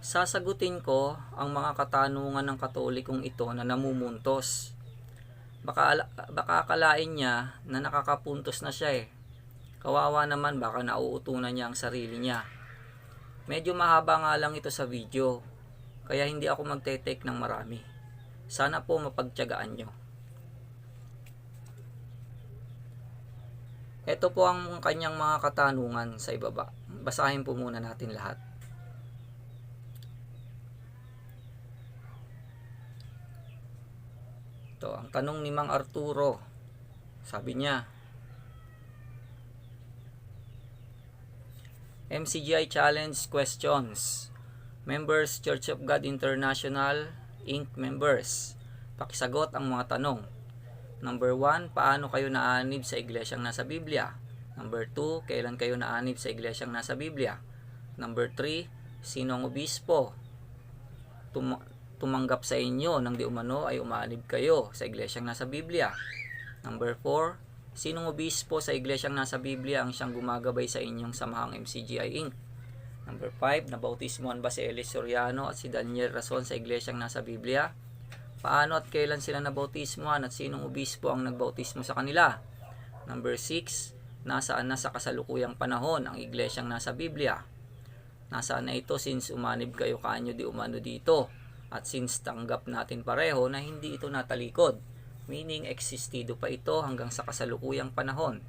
Sasagutin ko ang mga katanungan ng katolikong ito na namumuntos. Baka, baka akalain niya na nakakapuntos na siya eh. Kawawa naman baka nauutunan niya ang sarili niya. Medyo mahaba nga lang ito sa video, kaya hindi ako magte-take ng marami. Sana po mapagtyagaan nyo. Ito po ang kanyang mga katanungan sa ibaba. Basahin po muna natin lahat. Ito, ang tanong ni Mang Arturo. Sabi niya, MCGI Challenge Questions Members Church of God International Inc. Members Pakisagot ang mga tanong Number 1, paano kayo naanib sa iglesyang nasa Biblia? Number 2, kailan kayo naanib sa iglesyang nasa Biblia? Number 3, sino ang obispo? Tum- tumanggap sa inyo nang di umano ay umaanib kayo sa iglesyang nasa Biblia. Number 4, sinong obispo sa iglesyang nasa Biblia ang siyang gumagabay sa inyong samahang MCGI Inc. Number 5, nabautismohan ba si Elis Soriano at si Daniel Rason sa iglesyang nasa Biblia? Paano at kailan sila nabautismohan at sinong obispo ang nagbautismo sa kanila? Number 6, nasaan na sa kasalukuyang panahon ang iglesyang nasa Biblia? Nasaan na ito since umanib kayo kaanyo di umano dito? At since tanggap natin pareho na hindi ito natalikod, meaning existido pa ito hanggang sa kasalukuyang panahon.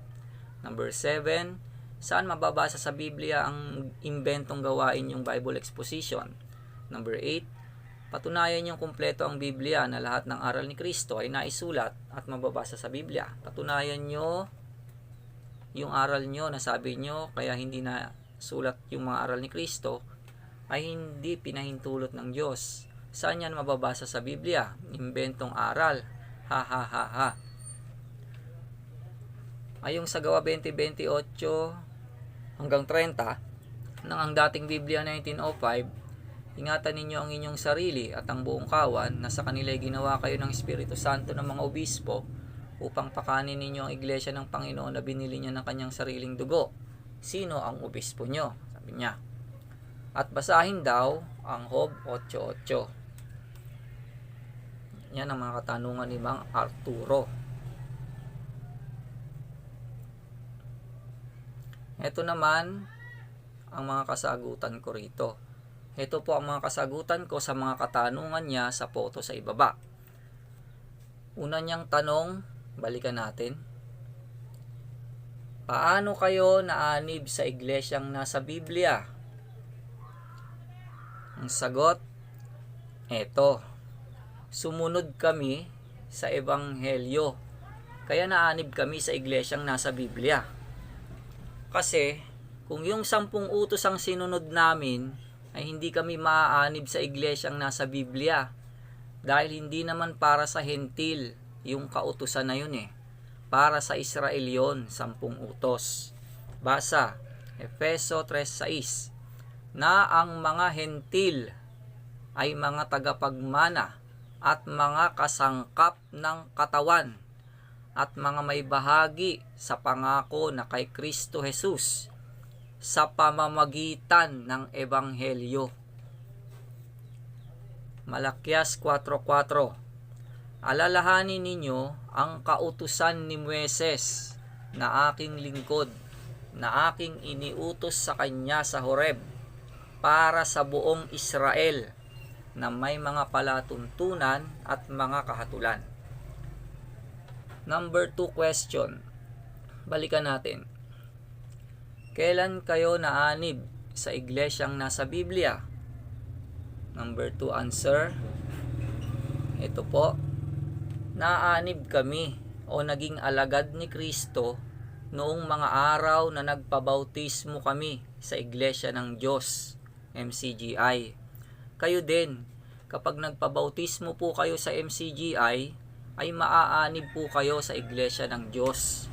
Number 7, saan mababasa sa Biblia ang imbentong gawain yung Bible exposition? Number 8, patunayan yung kumpleto ang Biblia na lahat ng aral ni Kristo ay naisulat at mababasa sa Biblia. Patunayan nyo yung aral nyo na sabi nyo kaya hindi na sulat yung mga aral ni Kristo ay hindi pinahintulot ng Diyos. Saan yan mababasa sa Biblia? Imbentong aral. Ha ha ha ha. Ayong sa gawa 2028 hanggang 30 ng ang dating Biblia 1905, ingatan ninyo ang inyong sarili at ang buong kawan na sa kanila ginawa kayo ng Espiritu Santo ng mga obispo upang pakanin ninyo ang iglesia ng Panginoon na binili niya ng kanyang sariling dugo. Sino ang obispo nyo? Sabi niya. At basahin daw ang Hob 8.8. Yan ang mga katanungan ni Mang Arturo. Ito naman ang mga kasagutan ko rito. Ito po ang mga kasagutan ko sa mga katanungan niya sa photo sa ibaba. Una niyang tanong, balikan natin. Paano kayo naanib sa iglesyang nasa Biblia? Ang sagot, eto. Sumunod kami sa Ebanghelyo. Kaya naanib kami sa iglesyang nasa Biblia. Kasi, kung yung sampung utos ang sinunod namin, ay hindi kami maaanib sa iglesyang nasa Biblia. Dahil hindi naman para sa hentil yung kautusan na yun eh. Para sa Israel yon, sampung utos. Basa, Efeso 3.6 na ang mga hentil ay mga tagapagmana at mga kasangkap ng katawan at mga may bahagi sa pangako na kay Kristo Jesus sa pamamagitan ng Ebanghelyo. Malakyas 4.4 Alalahanin ninyo ang kautusan ni Mueses na aking lingkod na aking iniutos sa kanya sa Horeb para sa buong Israel na may mga palatuntunan at mga kahatulan. Number 2 question. Balikan natin. Kailan kayo naanib sa iglesyang nasa Biblia? Number 2 answer. Ito po. Naanib kami o naging alagad ni Kristo noong mga araw na nagpabautismo kami sa iglesia ng Diyos, MCGI. Kayo din, kapag nagpabautismo po kayo sa MCGI, ay maaanib po kayo sa iglesia ng Diyos.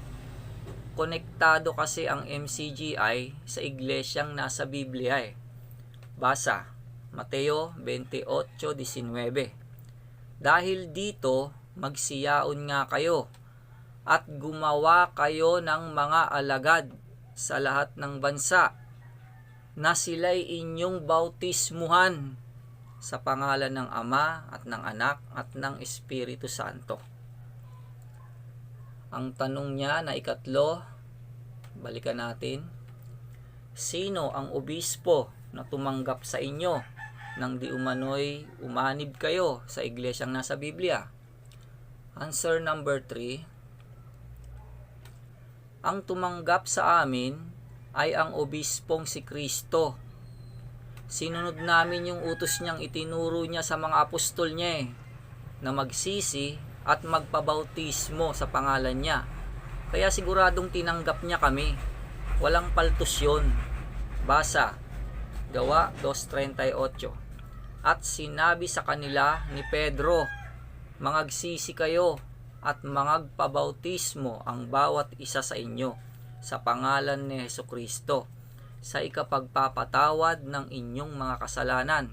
Konektado kasi ang MCGI sa iglesyang nasa Biblia eh. Basa, Mateo 28.19 Dahil dito, magsiyaon nga kayo at gumawa kayo ng mga alagad sa lahat ng bansa na sila'y inyong bautismuhan sa pangalan ng Ama at ng Anak at ng Espiritu Santo. Ang tanong niya na ikatlo, balikan natin. Sino ang obispo na tumanggap sa inyo nang di umano'y umanib kayo sa iglesyang nasa Biblia? Answer number 3. Ang tumanggap sa amin ay ang obispong si Kristo. Sinunod namin yung utos niyang itinuro niya sa mga apostol niya eh, na magsisi at magpabautismo sa pangalan niya. Kaya siguradong tinanggap niya kami. Walang paltos yun. Basa, Gawa 2.38 At sinabi sa kanila ni Pedro, Mangagsisi kayo at mangagpabautismo ang bawat isa sa inyo sa pangalan ni Heso Kristo sa ikapagpapatawad ng inyong mga kasalanan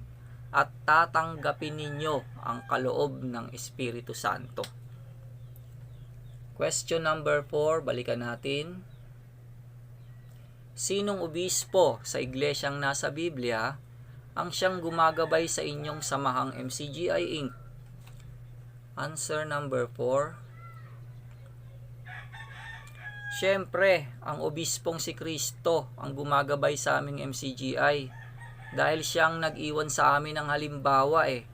at tatanggapin ninyo ang kaloob ng Espiritu Santo. Question number 4, balikan natin. Sinong obispo sa iglesyang nasa Biblia ang siyang gumagabay sa inyong samahang MCGI Inc.? Answer number 4. Siyempre, ang obispong si Kristo ang gumagabay sa aming MCGI dahil siyang nag-iwan sa amin ng halimbawa eh.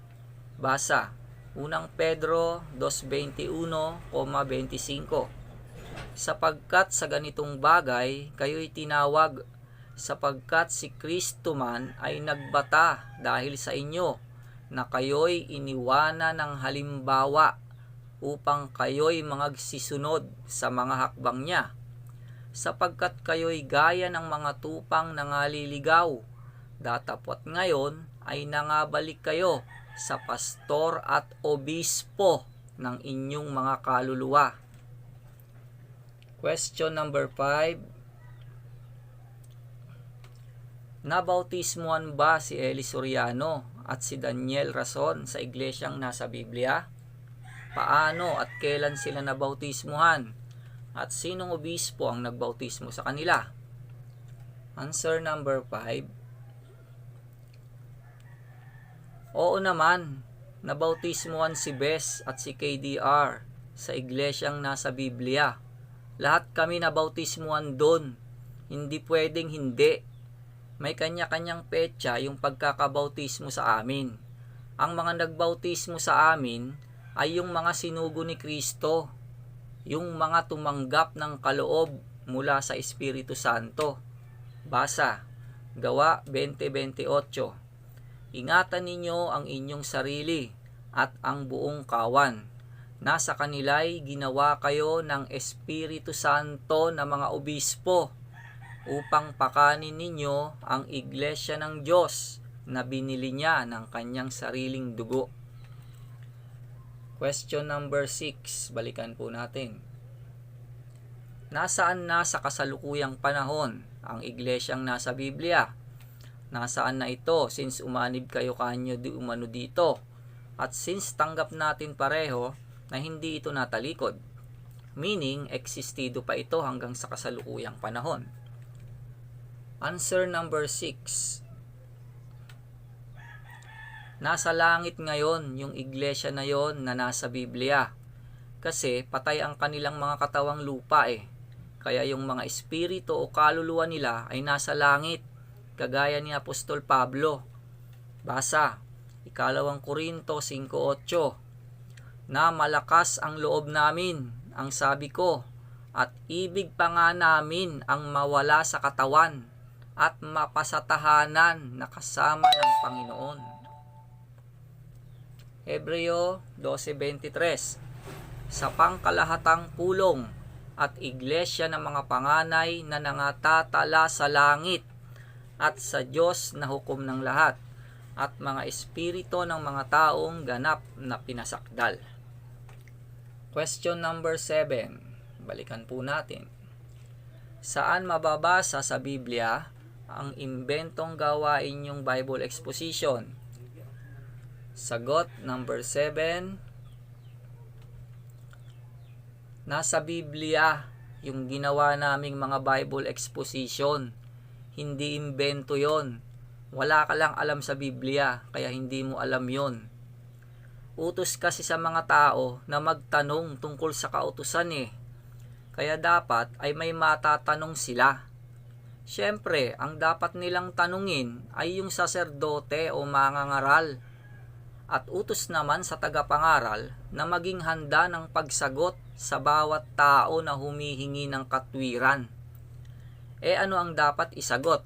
Basa, unang Pedro 2.21,25 Sapagkat sa ganitong bagay, kayo'y tinawag sapagkat si Kristo man ay nagbata dahil sa inyo na kayo'y iniwana ng halimbawa upang kayo'y mangagsisunod sa mga hakbang niya sapagkat kayo'y gaya ng mga tupang nangaliligaw datapot ngayon ay nangabalik kayo sa pastor at obispo ng inyong mga kaluluwa question number 5 Nabautismuhan ba si Eli Soriano at si Daniel Rason sa iglesyang nasa Biblia? Paano at kailan sila nabautismuhan? At sinong obispo ang nagbautismo sa kanila? Answer number 5. Oo naman, nabautismuhan si Bes at si KDR sa iglesyang nasa Biblia. Lahat kami nabautismuhan doon. Hindi pwedeng hindi may kanya-kanyang petsa yung pagkakabautismo sa amin. Ang mga nagbautismo sa amin ay yung mga sinugo ni Kristo, yung mga tumanggap ng kaloob mula sa Espiritu Santo. Basa, Gawa 20.28 Ingatan ninyo ang inyong sarili at ang buong kawan. Nasa kanila'y ginawa kayo ng Espiritu Santo na mga obispo upang pakanin ninyo ang iglesia ng Diyos na binili niya ng kanyang sariling dugo. Question number 6, balikan po natin. Nasaan na sa kasalukuyang panahon ang iglesyang nasa Biblia? Nasaan na ito since umanib kayo kanyo di umano dito? At since tanggap natin pareho na hindi ito natalikod, meaning existido pa ito hanggang sa kasalukuyang panahon. Answer number 6. Nasa langit ngayon yung iglesia na yon na nasa Biblia. Kasi patay ang kanilang mga katawang lupa eh. Kaya yung mga espiritu o kaluluwa nila ay nasa langit. Kagaya ni Apostol Pablo. Basa, ikalawang Korinto 5.8 Na malakas ang loob namin, ang sabi ko, at ibig pa nga namin ang mawala sa katawan at mapasatahanan na kasama ng Panginoon. Hebreo 12.23 Sa pangkalahatang pulong at iglesia ng mga panganay na nangatatala sa langit at sa Diyos na hukom ng lahat at mga espiritu ng mga taong ganap na pinasakdal. Question number 7. Balikan po natin. Saan mababasa sa Biblia ang imbentong gawain yung Bible exposition? Sagot number 7. Nasa Biblia yung ginawa naming mga Bible exposition. Hindi imbento yon. Wala ka lang alam sa Biblia, kaya hindi mo alam yon. Utos kasi sa mga tao na magtanong tungkol sa kautusan eh. Kaya dapat ay may matatanong sila. Siyempre, ang dapat nilang tanungin ay yung saserdote o mangangaral. At utos naman sa tagapangaral na maging handa ng pagsagot sa bawat tao na humihingi ng katwiran. Eh ano ang dapat isagot?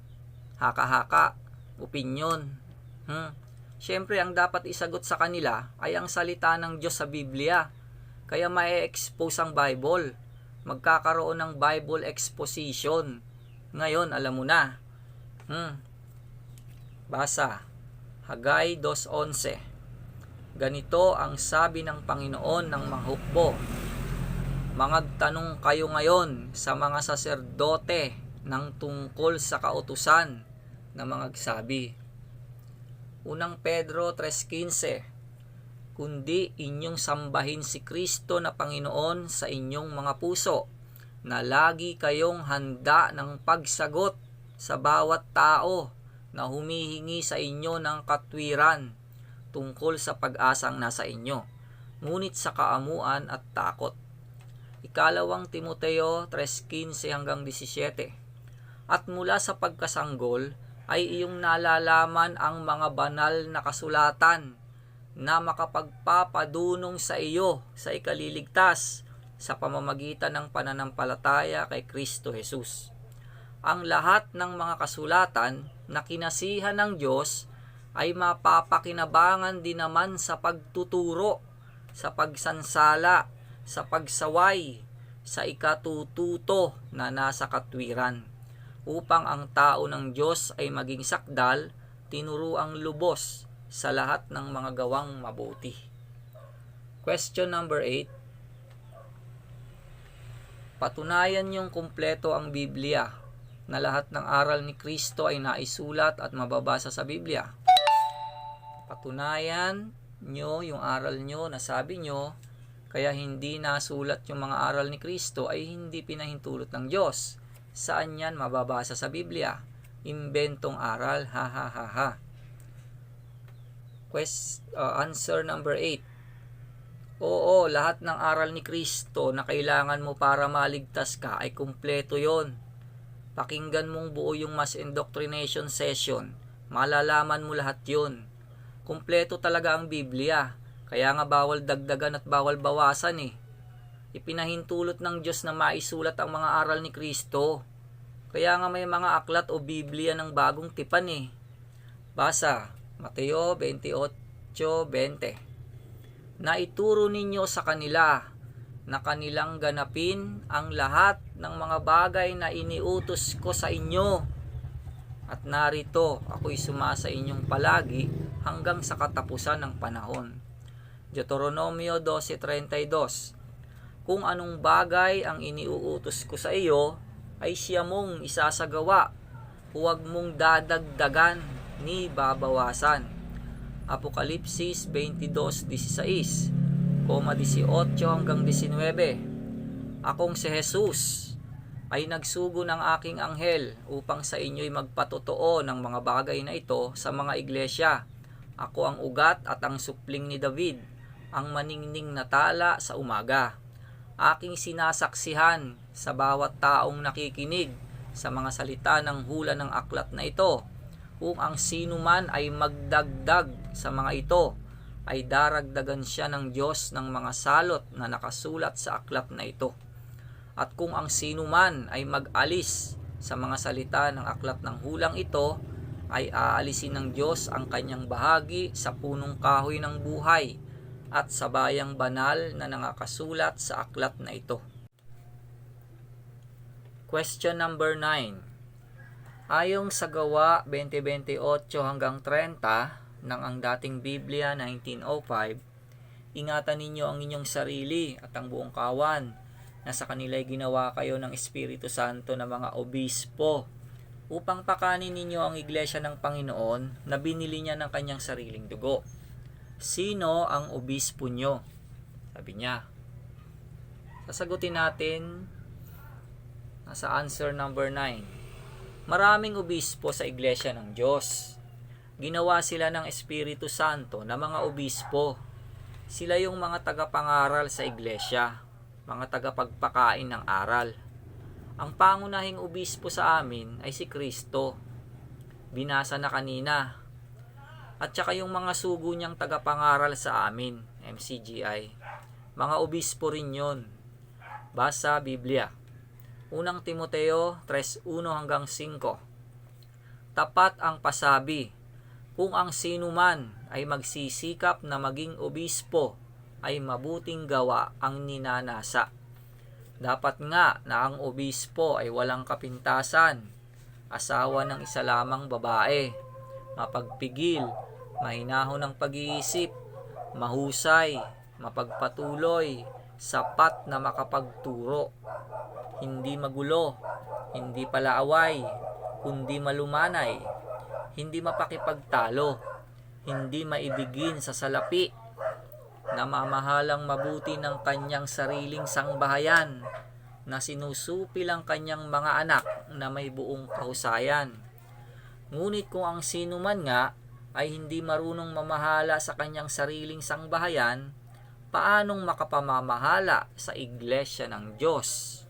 Haka-haka, opinyon. Hmm. Siyempre, ang dapat isagot sa kanila ay ang salita ng Diyos sa Biblia. Kaya ma-expose ang Bible. Magkakaroon ng Bible exposition. Ngayon, alam mo na. Hmm. Basa. Hagay 2.11 Ganito ang sabi ng Panginoon ng mga hukbo. Mangagtanong kayo ngayon sa mga saserdote ng tungkol sa kautusan na mga sabi. Unang Pedro 3.15 Kundi inyong sambahin si Kristo na Panginoon sa inyong mga puso na lagi kayong handa ng pagsagot sa bawat tao na humihingi sa inyo ng katwiran tungkol sa pag-asang nasa inyo, ngunit sa kaamuan at takot. Ikalawang Timoteo 3.15 hanggang 17 At mula sa pagkasanggol ay iyong nalalaman ang mga banal na kasulatan na makapagpapadunong sa iyo sa ikaliligtas sa pamamagitan ng pananampalataya kay Kristo Jesus. Ang lahat ng mga kasulatan na kinasihan ng Diyos ay mapapakinabangan din naman sa pagtuturo, sa pagsansala, sa pagsaway, sa ikatututo na nasa katwiran, upang ang tao ng Diyos ay maging sakdal, tinuruang lubos sa lahat ng mga gawang mabuti. Question number 8. Patunayan niyong kumpleto ang Biblia na lahat ng aral ni Kristo ay naisulat at mababasa sa Biblia. Patunayan nyo yung aral nyo na sabi nyo kaya hindi nasulat yung mga aral ni Kristo ay hindi pinahintulot ng Diyos. Saan yan mababasa sa Biblia? Imbentong aral, ha ha ha ha. Quest, uh, answer number 8. Oo, lahat ng aral ni Kristo na kailangan mo para maligtas ka ay kumpleto yon. Pakinggan mong buo yung mass indoctrination session. Malalaman mo lahat yon. Kumpleto talaga ang Biblia. Kaya nga bawal dagdagan at bawal bawasan eh. Ipinahintulot ng Diyos na maisulat ang mga aral ni Kristo. Kaya nga may mga aklat o Biblia ng bagong tipan eh. Basa, Mateo 28.20 Na ituro ninyo sa kanila na kanilang ganapin ang lahat ng mga bagay na iniutos ko sa inyo. At narito, ako'y sumasa inyong palagi hanggang sa katapusan ng panahon. Deuteronomio 12.32 Kung anong bagay ang iniuutos ko sa iyo, ay siya mong isasagawa. Huwag mong dadagdagan ni babawasan. Apokalipsis 22.16 18 hanggang 19 Akong si Jesus ay nagsugo ng aking anghel upang sa inyo'y magpatotoo ng mga bagay na ito sa mga iglesia. Ako ang ugat at ang supling ni David, ang maningning na tala sa umaga. Aking sinasaksihan sa bawat taong nakikinig sa mga salita ng hula ng aklat na ito. Kung ang sino man ay magdagdag sa mga ito, ay daragdagan siya ng Diyos ng mga salot na nakasulat sa aklat na ito. At kung ang sino man ay mag-alis sa mga salita ng aklat ng hulang ito, ay aalisin ng Diyos ang kanyang bahagi sa punong kahoy ng buhay at sa bayang banal na nakakasulat sa aklat na ito. Question number 9. Ayong sa gawa 2028 hanggang 30, ng ang dating Biblia 1905, ingatan ninyo ang inyong sarili at ang buong kawan na sa kanila'y ginawa kayo ng Espiritu Santo na mga obispo upang pakanin ninyo ang iglesia ng Panginoon na binili niya ng kanyang sariling dugo. Sino ang obispo nyo? Sabi niya. Sasagutin natin sa answer number 9. Maraming obispo sa iglesia ng Diyos. Ginawa sila ng Espiritu Santo na mga obispo. Sila yung mga tagapangaral sa iglesia, mga tagapagpakain ng aral. Ang pangunahing obispo sa amin ay si Kristo. Binasa na kanina. At saka yung mga sugo niyang tagapangaral sa amin, MCGI. Mga obispo rin yon. Basa Biblia. Unang Timoteo 3.1 hanggang 5. Tapat ang pasabi, kung ang sino man ay magsisikap na maging obispo, ay mabuting gawa ang ninanasa. Dapat nga na ang obispo ay walang kapintasan, asawa ng isa lamang babae, mapagpigil, mahinahon ng pag-iisip, mahusay, mapagpatuloy, sapat na makapagturo, hindi magulo, hindi palaaway, kundi malumanay, hindi mapakipagtalo, hindi maibigin sa salapi, namamahalang mabuti ng kanyang sariling sangbahayan, na sinusupi lang kanyang mga anak na may buong kahusayan. Ngunit kung ang sino man nga ay hindi marunong mamahala sa kanyang sariling sangbahayan, paanong makapamamahala sa iglesia ng Diyos?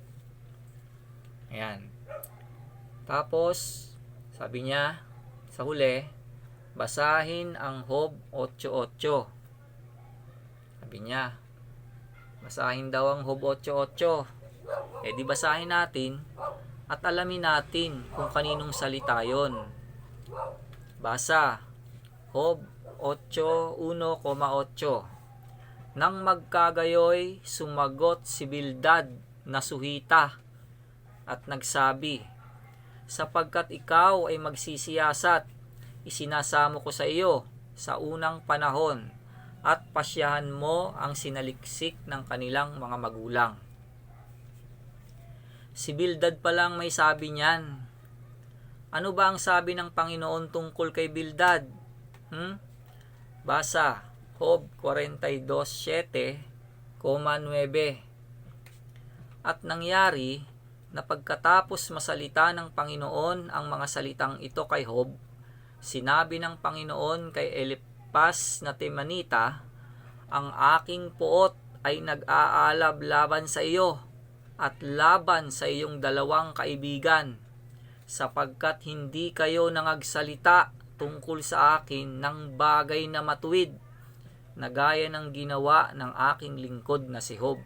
Ayan. Tapos, sabi niya, sa huli, basahin ang Hob 8.8. Sabi niya, basahin daw ang Hob 8.8. Eh di basahin natin at alamin natin kung kaninong salita yon. Basa, Hob 8.1,8 Nang magkagayoy, sumagot si Bildad na suhita at nagsabi, Sapagkat ikaw ay magsisiyasat, isinasamo ko sa iyo sa unang panahon at pasyahan mo ang sinaliksik ng kanilang mga magulang. Si Bildad pa lang may sabi niyan. Ano ba ang sabi ng Panginoon tungkol kay Bildad? Hmm? Basa, Job 42.7, 9. At nangyari na pagkatapos masalita ng Panginoon ang mga salitang ito kay Job, sinabi ng Panginoon kay Elipas na Temanita, ang aking puot ay nag-aalab laban sa iyo at laban sa iyong dalawang kaibigan sapagkat hindi kayo nangagsalita tungkol sa akin ng bagay na matuwid na gaya ng ginawa ng aking lingkod na si Job.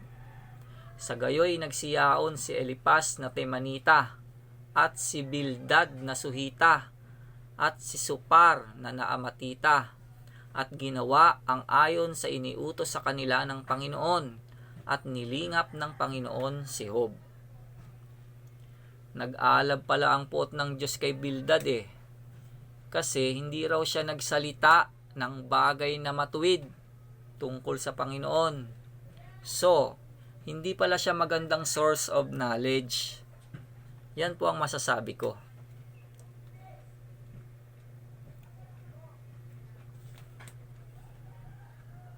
Sa gayoy nagsiyaon si Elipas na Temanita at si Bildad na Suhita at si Supar na Naamatita at ginawa ang ayon sa iniutos sa kanila ng Panginoon at nilingap ng Panginoon si Job. Nag-alab pala ang puot ng Diyos kay Bildad eh. Kasi hindi raw siya nagsalita ng bagay na matuwid tungkol sa Panginoon. So, hindi pala siya magandang source of knowledge. Yan po ang masasabi ko.